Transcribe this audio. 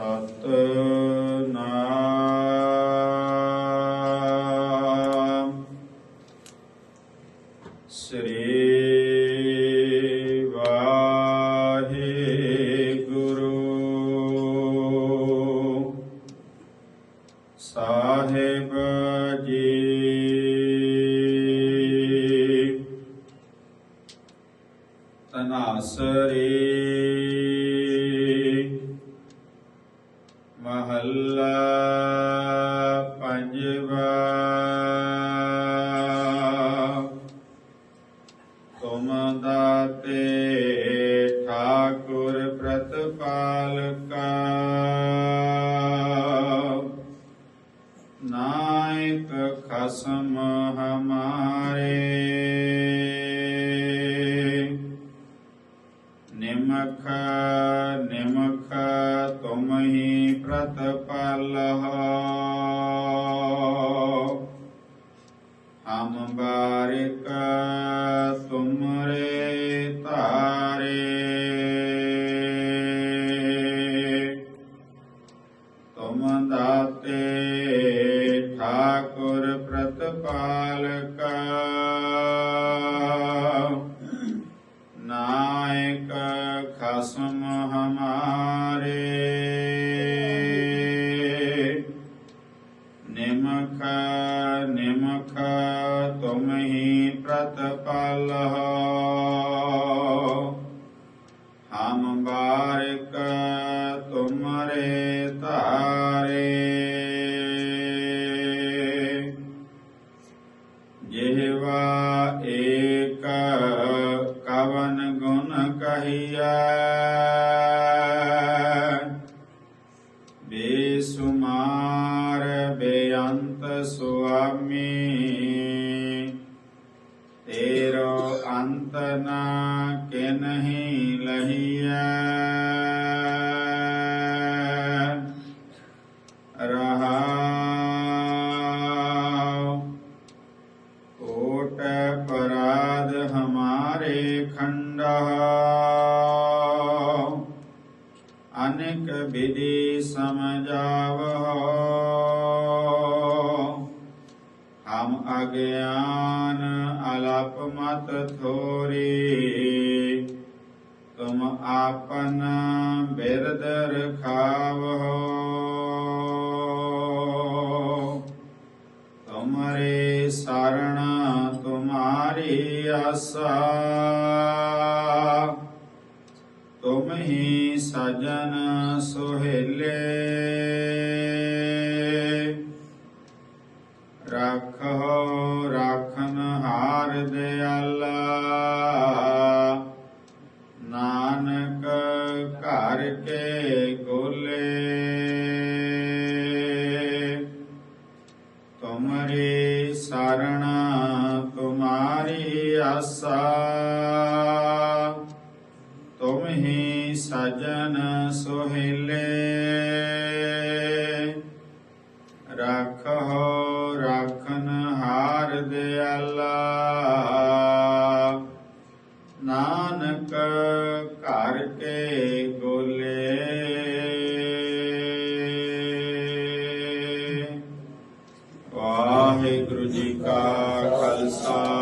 ਸਤਨਾਮ ਸ੍ਰੀ ਮਹੱਲਾ ਪੰਜਵਾ। ਤੁਮ ਦਾਤੇ ਠਾਕੁਰ ਪ੍ਰਤਪਾਲਕਾ। ਨਾਇਕ ਖਸਮ ਹਮਾਰੇ। ਨਿਮਖ ਨਿਮਖ ਤੁਮ ਹੀ ਪ੍ਰਤਪਾਲਹ ਹਮ ਬਾਰਿਕ ਤੁਮਰੇ ਤਾਰੇ। ਤੁਮ ਦਾਤੇ ਠਾਕੁਰ ਪ੍ਰਤਪਾਲਕਾ। ਤੁਮ ਹੀ ਪ੍ਰਤਪਾਲਹ ਹਮ ਬਾਰਿਕ ਤੁਮਰੇ ਤਾਰੇ ਜਿਹਵਾ ਏਕ ਕਵਨ ਗੁਣ ਕਹੀਐ ਅੰਤ ਨਾ ਕਿਨਹੀ ਲਹੀਐ? ਰਹਾਉ ਕੋਟ ਪਰਾਧ ਹਮਾਰੇ ਖੰਡਾ ਅਨੇਕ ਵਿਧि ਸਮਝਾਵੋ ਹਮ ਅਗਿਆਨ ਅਲਪ ਮਤ ਥੋਰੀ। ਤੁਮ ਆਪਨ ਬਿਰਦ ਰਖਾਵੋ ਤੁਮਰੇ ਸਰਣ ਤੁਮਾਰੀ ਆਸਾ। ਤੁਮ ਹੀ ਸਜਨ ਸੁਹੇਲੇ। ਹੋ ਰਾਖਨ ਹਾਰ ਦਿਆਲਾ। ਨਾਨਕ ਘਰ ਕੇ ਗੋਲੇ ਤੁਮਰੀ ਸਰਣ ਤੁਮਾਰੀ ਆਸਾ। ਤੁਮ ਹੀ ਸਜਨ ਸੁਹੇਲੇ। ਅੱਲਾ ਨਾਨਕ ਘਰ ਕੇ ਗੋਲੇ ਵਾਹਿਗੁਰੂ ਜੀ ਕਾ ਖਾਲਸਾ।